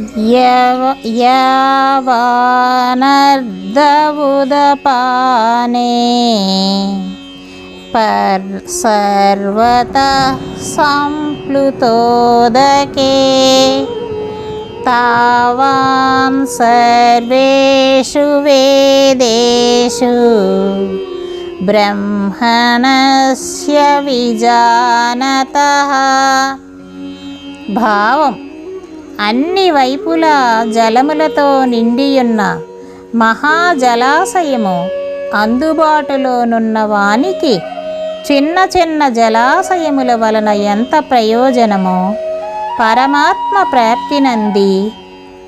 यावानर्दबुदपाने पर सर्वतः सम्प्लुतोदके तावान् सर्वेषु वेदेषु ब्रह्मणस्य विजानतः। भावम्। అన్ని వైపులా జలములతో నిండియున్న మహాజలాశయము అందుబాటులోనున్న వానికి చిన్న చిన్న జలాశయముల వలన ఎంత ప్రయోజనమో పరమాత్మ ప్రాప్తినంది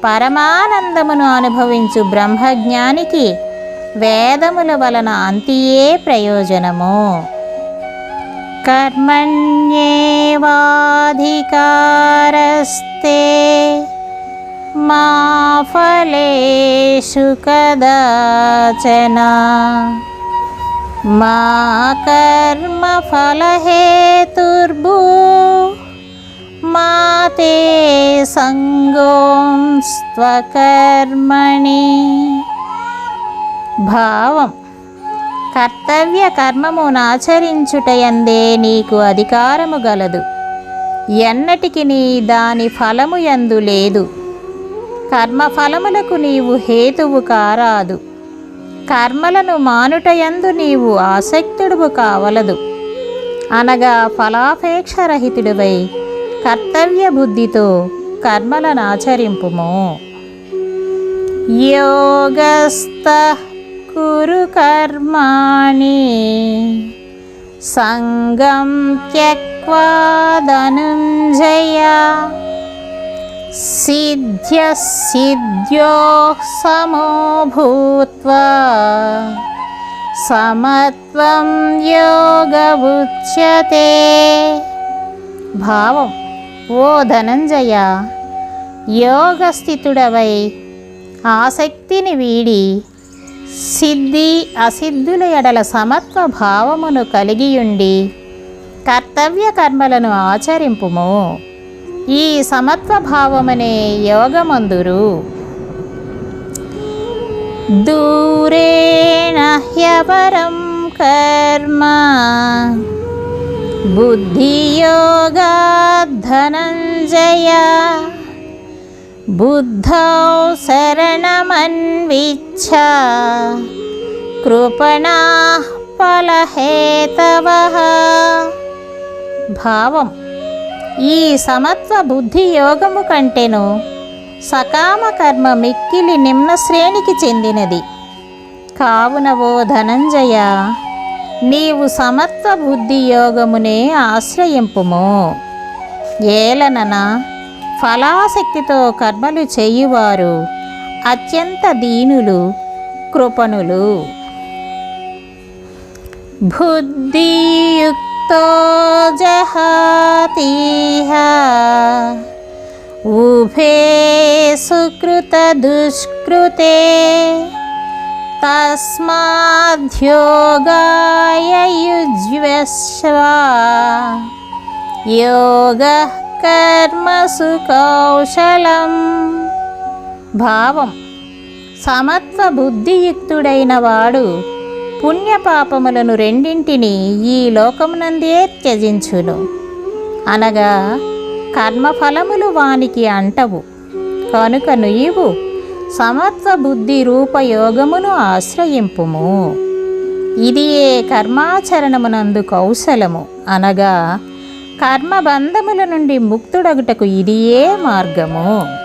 పరమానందమును అనుభవించు బ్రహ్మజ్ఞానికి వేదముల వలన అంతియే ప్రయోజనము. कर्मण्येवाधिकारस्ते मा फलेषु कदाचन। मा कर्मफलहेतुर्भू मा ते सङ्गोंस्त्वकर्मणि भावम्। కర్తవ్య కర్మమునాచరించుటయందే నీకు అధికారము గలదు. ఎన్నటికి నీ దాని ఫలము ఎందు లేదు. కర్మఫలములకు నీవు హేతువు కారాదు. కర్మలను మానుటయందు నీవు ఆసక్తుడువు కావలదు. అనగా ఫలాపేక్షరహితుడివై కర్తవ్య బుద్ధితో కర్మలను ఆచరింపుము. యోగస్థ కురు కర్మాణి సంగం త్యక్వా ధనుంజయ సిద్ధ్య సిద్ధ్యో సమో భూత్వా సమత్వం యోగ ఉచ్యతే భావం ఓ ధనంజయ యోగస్థితుడవై ఆసక్తిని వీడి సిద్ధి అసిద్ధుల ఎడల సమత్వ భావమును కలిగియుండి కర్తవ్య కర్మలను ఆచరింపుము. ఈ సమత్వ భావమనే యోగమందురు. దూరేణ హ్యపరం కర్మ. బుద్ధియోగాద్ధనంజయ. బుద్ధౌ శరణమన్విచ్ఛ కృపణా ఫలహేతవ. భావం ఈ సమత్వ బుద్ధి యోగము కంటేను సకామ కర్మ మిక్కిలి నిమ్న శ్రేణికి చెందినది. కావున ఓ ధనంజయ నీవు సమత్వ బుద్ధి యోగమునే ఆశ్రయింపుము. ఏలనన ఫలాశక్తితో కర్మలు చేయువారు అత్యంత దీనులు కృపణులు. బుద్ధియుక్తో జహాతీహ ఉభే సుకృత దుష్కృతే. తస్మాద్యోగాయ యుజ్వస్వ యోగ కర్మసు కౌశలం భావం. సమత్వ బుద్ధియుక్తుడైన వాడు పుణ్యపాపములను రెండింటిని ఈ లోకమునందే త్యజించును. అనగా కర్మఫలములు వానికి అంటవు. కనుక నుయ్యవు సమత్వ బుద్ధి రూపయోగమును ఆశ్రయింపుము. ఇది ఏ కర్మాచరణమునందు కౌశలము. అనగా కర్మబంధముల నుండి ముక్తుడగుటకు ఇదియే మార్గము.